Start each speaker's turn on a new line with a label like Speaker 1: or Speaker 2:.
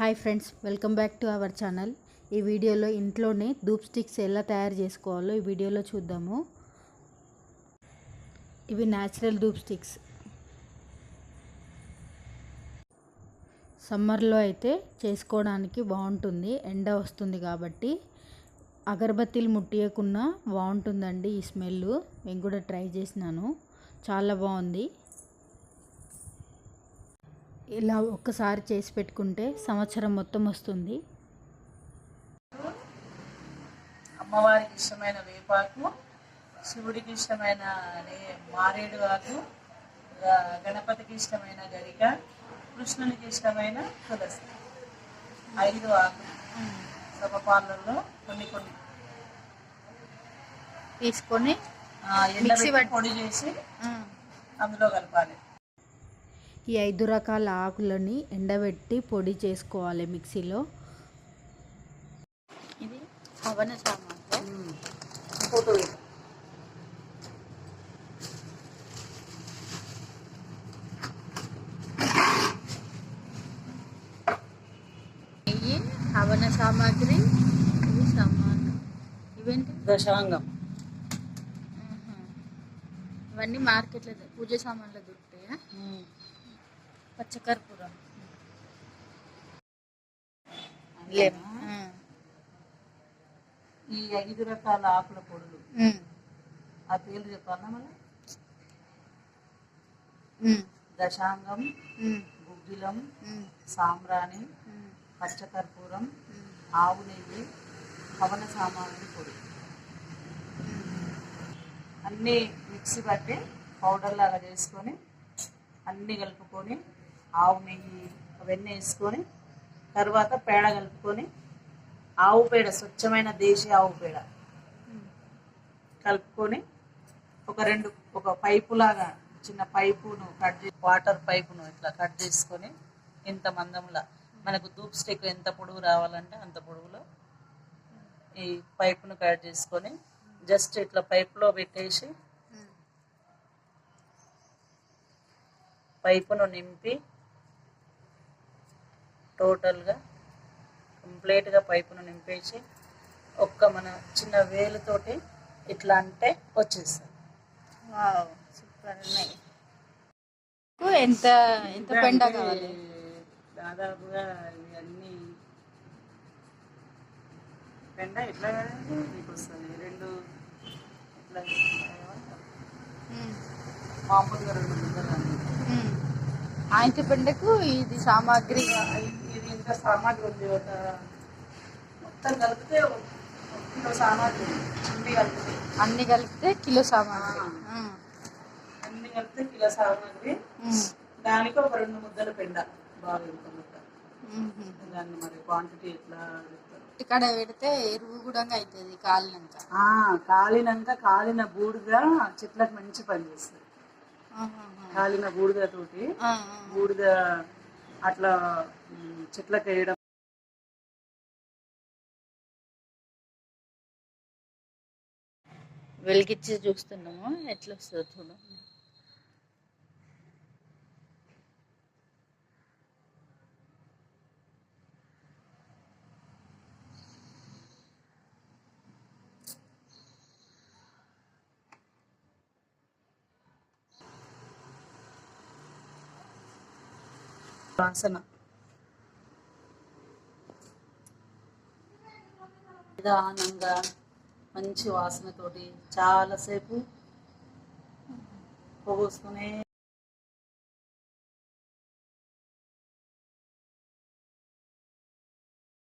Speaker 1: Hi friends welcome back to our channel. ఈ వీడియోలో ఇంట్లోనే ధూప్ స్టిక్స్ ఎలా తయారు చేసుకోవాలో ఈ వీడియోలో చూద్దాము. ఇవి న్యాచురల్ ధూప్ స్టిక్స్. సమ్మర్లో అయితే చేసుకోవడానికి బాగుంటుంది ఎండ వస్తుంది కాబట్టి. అగరబత్తీలు ముట్టియకున్నా బాగుంటుందండి ఈ స్మెల్ నేను కూడా ట్రై చేసినాను. చాలా బాగుంది. ఇలా ఒక్కసారి చేసి పెట్టుకుంటే సంవత్సరం మొత్తం వస్తుంది.
Speaker 2: అమ్మవారికి ఇష్టమైన వేపాకు శివుడికి ఇష్టమైన మారేడు ఆకు గణపతికి ఇష్టమైన గరిక కృష్ణునికి ఇష్టమైన తులసి. ఐదు ఆకులు సమపాలలో కొన్ని కొన్ని.
Speaker 1: తీసుకొని
Speaker 2: పొడి చేసి అందులో కలపాలి.
Speaker 1: ఈ ఐదు రకాల ఆకులని ఎండబెట్టి పొడి చేసుకోవాలి మిక్సీలో. ఇది హవన సామాన్
Speaker 2: ఫోటో పెట్టు.
Speaker 1: నెయ్యి హవన సామాగ్రి ఇవి సామాన్ ఇవేంటి?
Speaker 2: దశాంగం.
Speaker 1: ఇవన్నీ మార్కెట్లో పూజ సామాన్లో దొరుకుతాయా? పచ్చకర్పూరం?
Speaker 2: ఈ ఐదు రకాల ఆకుల పొడులు. ఆ పేర్లు చెప్పాలా మళ్ళీ? దశాంగం గుగ్గిలం సాంబ్రాణి పచ్చకర్పూరం ఆవు నెయ్యి పవన సామాగ్రి పొడి. అన్నీ మిక్సీ పట్టి పౌడర్ లాగా చేసుకొని అన్నీ కలుపుకొని ఆవు నెయ్యి అవన్నీ వేసుకొని తర్వాత పేడ కలుపుకొని ఆవు పేడ స్వచ్ఛమైన దేశీయ ఆవు పేడ కలుపుకొని ఒక రెండు ఒక పైపు లాగా చిన్న పైపును కట్ చేసి వాటర్ పైపును ఇట్లా కట్ చేసుకొని ఇంత మందంలా మనకు ధూప్ స్టిక్ ఎంత పొడుగు రావాలంటే అంత పొడుగులో ఈ పైపును కట్ చేసుకొని జస్ట్ ఇట్లా పైపులో పెట్టేసి పైపును నింపి టోటల్గా కంప్లీట్గా పైపును నింపేసి ఒక్క మన చిన్న వేలుతోటి ఇట్లా అంటే వచ్చేస్తుంది.
Speaker 1: సూపర్ ఉన్నాయి ఎంత ఎంత పెండ కావాలి?
Speaker 2: దాదాపుగా ఇవన్నీ పెండ ఎట్లా కదండి మీకు వస్తుంది. రెండు ఇట్లా? మామూలుగా రెండు ముద్దలు
Speaker 1: పెండకు ఇది సామాగ్రి
Speaker 2: ఇంత సామాగ్రి ఉంది ఒక మొత్తం కలిపితే ఒక కిలో సామాగ్రి ఉంది. అన్ని కలిపితే.
Speaker 1: అన్ని కలిపితే కిలో సామాగ్రి.
Speaker 2: అన్ని కలిపితే కిలో సామాగ్రి. దానికి ఒక రెండు ముద్దల పెండ బాగా ముద్ద దాన్ని మరి క్వాంటిటీ ఎట్లా
Speaker 1: ఇక్కడ పెడితే ఎరువు కూడా అవుతుంది కాలినాక.
Speaker 2: కాలినాక కాలిన బూడిద చెట్లకు మంచి పని చేస్తుంది. కాలిన బూడిద తోటి బూడిద అట్లా చెట్లకు వేయడం
Speaker 1: వెలిగించి చూస్తున్నాము? ఎట్లా వస్తుందో చూడండి.
Speaker 2: వాసన. నిదానంగా మంచి వాసనతోటి చాలాసేపు పోగొసుకునే